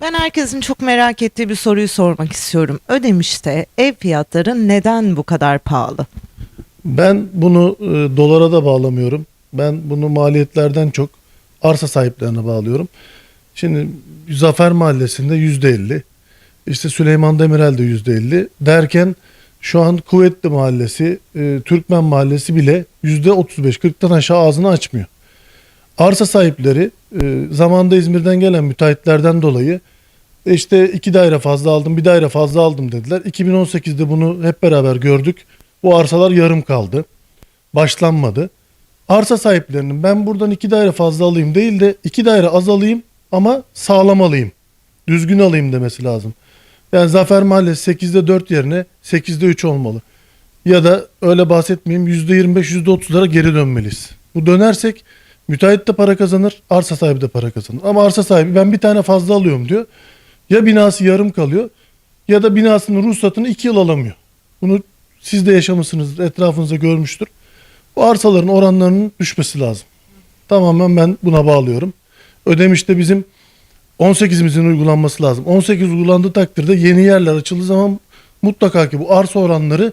Ben herkesin çok merak ettiği bir soruyu sormak istiyorum. Ödemiş'te ev fiyatları neden bu kadar pahalı? Ben bunu e, dolara da bağlamıyorum. Ben bunu maliyetlerden çok arsa sahiplerine bağlıyorum. Şimdi Zafer Mahallesi'nde yüzde elli, işte Süleyman Demirel'de yüzde elli derken şu an Kuvvetli Mahallesi, e, Türkmen Mahallesi bile yüzde otuz beş, kırktan aşağı ağzını açmıyor. Arsa sahipleri e, zamanda İzmir'den gelen müteahhitlerden dolayı işte iki daire fazla aldım, bir daire fazla aldım dediler. 2018'de bunu hep beraber gördük. Bu arsalar yarım kaldı. Başlanmadı. Arsa sahiplerinin ben buradan iki daire fazla alayım değil de iki daire az alayım ama sağlam alayım. Düzgün alayım demesi lazım. Yani Zafer Mahallesi 8'de 4 yerine 8'de 3 olmalı. Ya da öyle bahsetmeyeyim %25 %30'lara geri dönmeliyiz. Bu dönersek müteahhit de para kazanır, arsa sahibi de para kazanır. Ama arsa sahibi ben bir tane fazla alıyorum diyor. Ya binası yarım kalıyor ya da binasının ruhsatını 2 yıl alamıyor. Bunu siz de yaşamışsınız, etrafınızda görmüştür. Bu arsaların oranlarının düşmesi lazım. Tamamen ben buna bağlıyorum. Ödemiş'te bizim 18'imizin uygulanması lazım. 18 uygulandığı takdirde yeni yerler açıldığı zaman mutlaka ki bu arsa oranları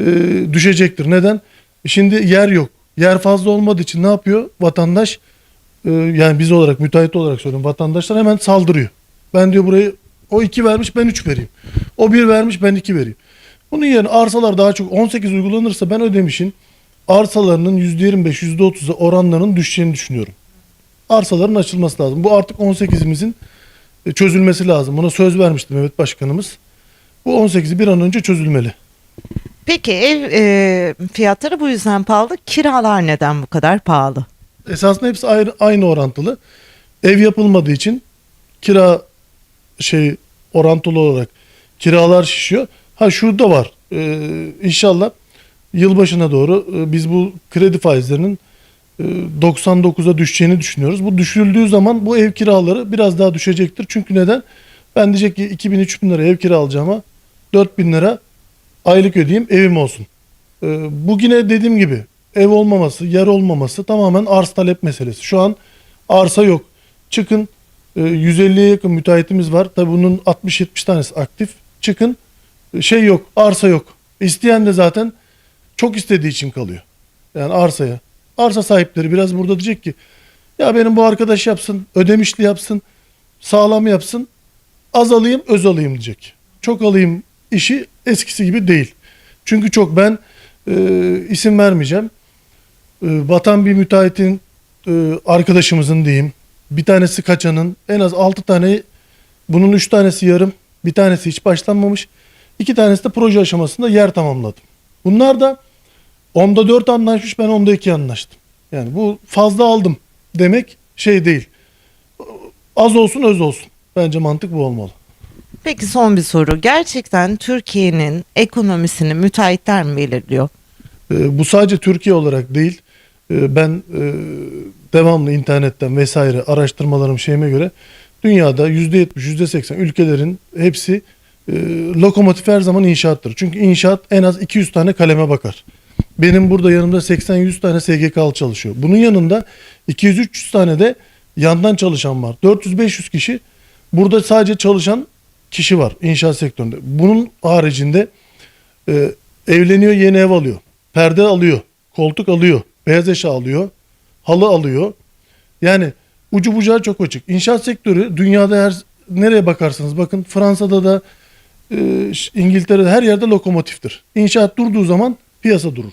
e, düşecektir. Neden? Şimdi yer yok. Yer fazla olmadığı için ne yapıyor? Vatandaş e, yani biz olarak müteahhit olarak söylüyorum. Vatandaşlar hemen saldırıyor. Ben diyor burayı o 2 vermiş ben 3 vereyim. O 1 vermiş ben 2 vereyim. Bunun yerine arsalar daha çok 18 uygulanırsa ben ödemişin arsalarının %25 %30'a oranlarının düşeceğini düşünüyorum. Arsaların açılması lazım. Bu artık 18'imizin e, çözülmesi lazım. Buna söz vermişti Mehmet Başkanımız. Bu 18'i bir an önce çözülmeli. Peki ev e, fiyatları bu yüzden pahalı. Kiralar neden bu kadar pahalı? Esasında hepsi ayrı, aynı orantılı. Ev yapılmadığı için kira şey orantılı olarak kiralar şişiyor. Ha şurada var. Ee, inşallah yılbaşına doğru e, biz bu kredi faizlerinin e, 99'a düşeceğini düşünüyoruz. Bu düşürüldüğü zaman bu ev kiraları biraz daha düşecektir. Çünkü neden? Ben diyecek ki 2000-3000 lira ev kira alacağıma 4000 lira aylık ödeyeyim evim olsun. Ee, bu dediğim gibi ev olmaması, yer olmaması tamamen arz talep meselesi. Şu an arsa yok. Çıkın e, 150'ye yakın müteahhitimiz var. Tabii bunun 60-70 tanesi aktif. Çıkın e, şey yok, arsa yok. İsteyen de zaten çok istediği için kalıyor. Yani arsaya. Arsa sahipleri biraz burada diyecek ki ya benim bu arkadaş yapsın, ödemişli yapsın, sağlam yapsın, az alayım, öz alayım diyecek. Çok alayım işi eskisi gibi değil. Çünkü çok ben e, isim vermeyeceğim. E, batan bir müteahhitin e, arkadaşımızın diyeyim. Bir tanesi kaçanın en az 6 tane bunun 3 tanesi yarım bir tanesi hiç başlanmamış. iki tanesi de proje aşamasında yer tamamladım. Bunlar da onda 4 anlaşmış ben onda 2 anlaştım. Yani bu fazla aldım demek şey değil. Az olsun öz olsun. Bence mantık bu olmalı. Peki son bir soru. Gerçekten Türkiye'nin ekonomisini müteahhitler mi belirliyor? E, bu sadece Türkiye olarak değil. E, ben e, devamlı internetten vesaire araştırmalarım şeyime göre dünyada %70, %80 ülkelerin hepsi e, lokomotif her zaman inşaattır. Çünkü inşaat en az 200 tane kaleme bakar. Benim burada yanımda 80-100 tane SGK'lı çalışıyor. Bunun yanında 200-300 tane de yandan çalışan var. 400-500 kişi burada sadece çalışan kişi var inşaat sektöründe. Bunun haricinde e, evleniyor yeni ev alıyor. Perde alıyor. Koltuk alıyor. Beyaz eşya alıyor. Halı alıyor. Yani ucu bucağı çok açık. İnşaat sektörü dünyada her nereye bakarsanız bakın Fransa'da da e, İngiltere'de her yerde lokomotiftir. İnşaat durduğu zaman piyasa durur.